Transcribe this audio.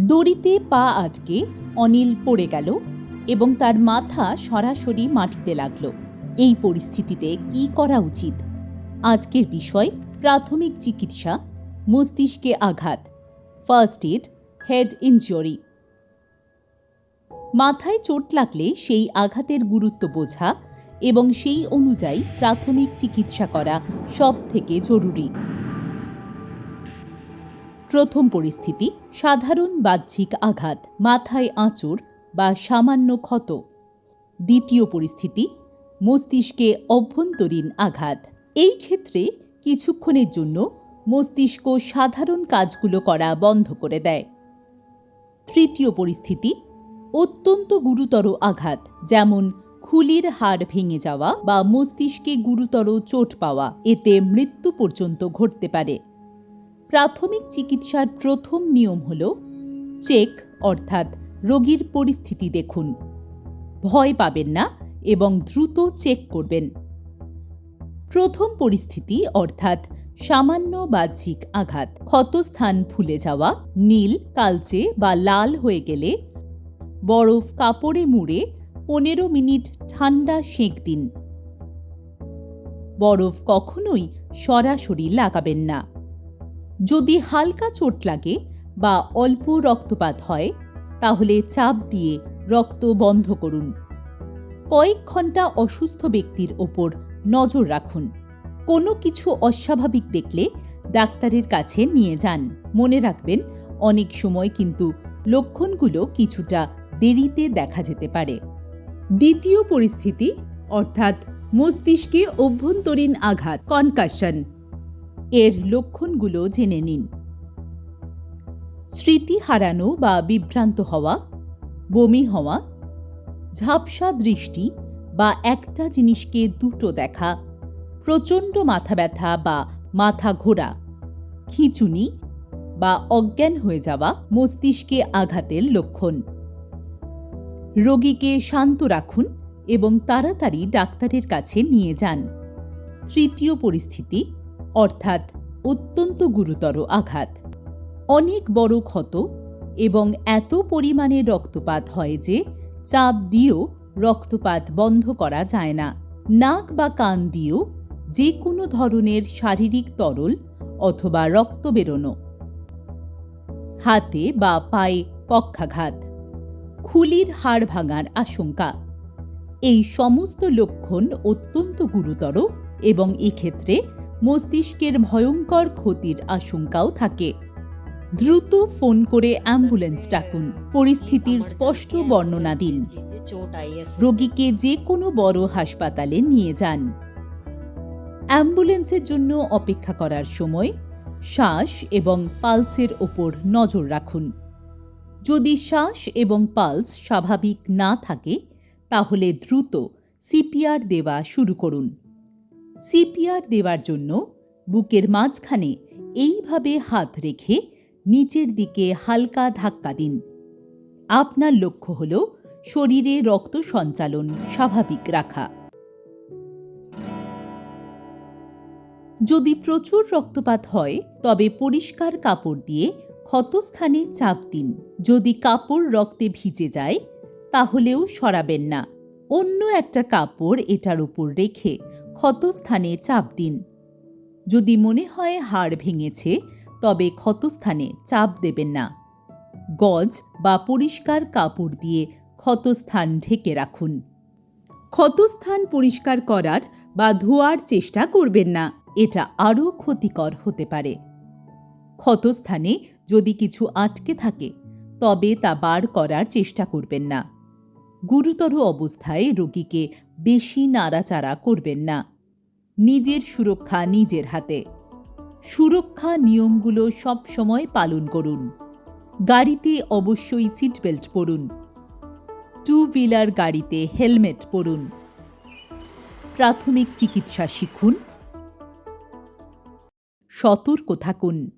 দড়িতে পা আটকে অনিল পড়ে গেল এবং তার মাথা সরাসরি মাটিতে লাগল। এই পরিস্থিতিতে কি করা উচিত? আজকের বিষয়, প্রাথমিক চিকিৎসা, মস্তিষ্কে আঘাত ফার্স্ট এড হেড ইনজুরি মাথায় চোট লাগলে সেই আঘাতের গুরুত্ব বোঝা এবং সেই অনুযায়ী প্রাথমিক চিকিৎসা করা সব থেকে জরুরি। প্রথম পরিস্থিতি, সাধারণ বাহ্যিক আঘাত, মাথায় আঁচড় বা সামান্য ক্ষত। দ্বিতীয় পরিস্থিতি, মস্তিষ্কে অভ্যন্তরীণ আঘাত। এই ক্ষেত্রে কিছুক্ষণের জন্য মস্তিষ্ক সাধারণ কাজগুলো করা বন্ধ করে দেয়। তৃতীয় পরিস্থিতি, অত্যন্ত গুরুতর আঘাত, যেমন খুলির হাড় ভেঙে যাওয়া বা মস্তিষ্কে গুরুতর চোট পাওয়া। এতে মৃত্যু পর্যন্ত ঘটতে পারে। প্রাথমিক চিকিৎসার প্রথম নিয়ম হল চেক, অর্থাৎ রোগীর পরিস্থিতি দেখুন। ভয় পাবেন না এবং দ্রুত চেক করবেন। প্রথম পরিস্থিতি, অর্থাৎ সামান্য বাহ্যিক আঘাত, ক্ষতস্থান ফুলে যাওয়া, নীল, কালচে বা লাল হয়ে গেলে বরফ কাপড়ে মুড়ে পনেরো মিনিট ঠান্ডা সেঁক দিন। বরফ কখনোই সরাসরি লাগাবেন না। যদি হালকা চোট লাগে বা অল্প রক্তপাত হয়, তাহলে চাপ দিয়ে রক্ত বন্ধ করুন। কয়েক ঘণ্টা অসুস্থ ব্যক্তির ওপর নজর রাখুন। কোনো কিছু অস্বাভাবিক দেখলে ডাক্তারের কাছে নিয়ে যান। মনে রাখবেন, অনেক সময় কিন্তু লক্ষণগুলো কিছুটা দেরিতে দেখা যেতে পারে। দ্বিতীয় পরিস্থিতি, অর্থাৎ মস্তিষ্কে অভ্যন্তরীণ আঘাত, কনকাশন। এর লক্ষণগুলো জেনে নিন। স্মৃতি হারানো বা বিভ্রান্ত হওয়া, বমি হওয়া, ঝাপসা দৃষ্টি বা একটা জিনিসকে দুটো দেখা, প্রচণ্ড মাথা ব্যথা বা মাথা ঘোরা, খিঁচুনি বা অজ্ঞান হয়ে যাওয়া মস্তিষ্কে আঘাতের লক্ষণ। রোগীকে শান্ত রাখুন এবং তাড়াতাড়ি ডাক্তারের কাছে নিয়ে যান। তৃতীয় পরিস্থিতি অর্থাৎ অত্যন্ত গুরুতর আঘাত। অনেক বড় ক্ষত এবং এত পরিমাণে রক্তপাত হয় যে চাপ দিয়েও রক্তপাত বন্ধ করা যায় না। নাক বা কান দিয়েও যে কোনো ধরনের শারীরিক তরল অথবা রক্ত বেরোনো। হাতে বা পায়ে পক্ষাঘাত। খুলির হাড় ভাঙার আশঙ্কা। এই সমস্ত লক্ষণ অত্যন্ত গুরুতর এবং এক্ষেত্রে মস্তিষ্কের ভয়ঙ্কর ক্ষতির আশঙ্কাও থাকে। দ্রুত ফোন করে অ্যাম্বুলেন্স ডাকুন। পরিস্থিতির স্পষ্ট বর্ণনা দিন। রোগীকে যে কোনো বড় হাসপাতালে নিয়ে যান। অ্যাম্বুলেন্সের জন্য অপেক্ষা করার সময় শ্বাস এবং পালসের ওপর নজর রাখুন। যদি শ্বাস এবং পালস স্বাভাবিক না থাকে, তাহলে দ্রুত সিপিআর দেওয়া শুরু করুন। সিপিআর দেওয়ার জন্য বুকের মাঝখানে এইভাবে হাত রেখে নিচের দিকে হালকা ধাক্কা দিন। আপনার লক্ষ্য হল শরীরে রক্ত সঞ্চালন স্বাভাবিক রাখা। যদি প্রচুর রক্তপাত হয়, তবে পরিষ্কার কাপড় দিয়ে ক্ষতস্থানে চাপ দিন। যদি কাপড় রক্তে ভিজে যায়, তাহলেও সরাবেন না। অন্য একটা কাপড় এটার উপর রেখে ক্ষতস্থানে চাপ দিন। যদি মনে হয় হাড় ভেঙেছে, তবে ক্ষতস্থানে চাপ দেবেন না। গজ বা পরিষ্কার কাপড় দিয়ে ক্ষতস্থান ঢেকে রাখুন। ক্ষতস্থান পরিষ্কার করার বা ধোয়ার চেষ্টা করবেন না, এটা আরও ক্ষতিকর হতে পারে। ক্ষতস্থানে যদি কিছু আটকে থাকে, তবে তা বার করার চেষ্টা করবেন না। গুরুতর অবস্থায় রোগীকে বেশি নাড়াচাড়া করবেন না। নিজের সুরক্ষা নিজের হাতে। সুরক্ষা নিয়মগুলো সবসময় পালন করুন। গাড়িতে অবশ্যই সিট বেল্ট পরুন। টু হুইলার গাড়িতে হেলমেট পরুন। প্রাথমিক চিকিৎসা শিখুন। সতর্ক থাকুন।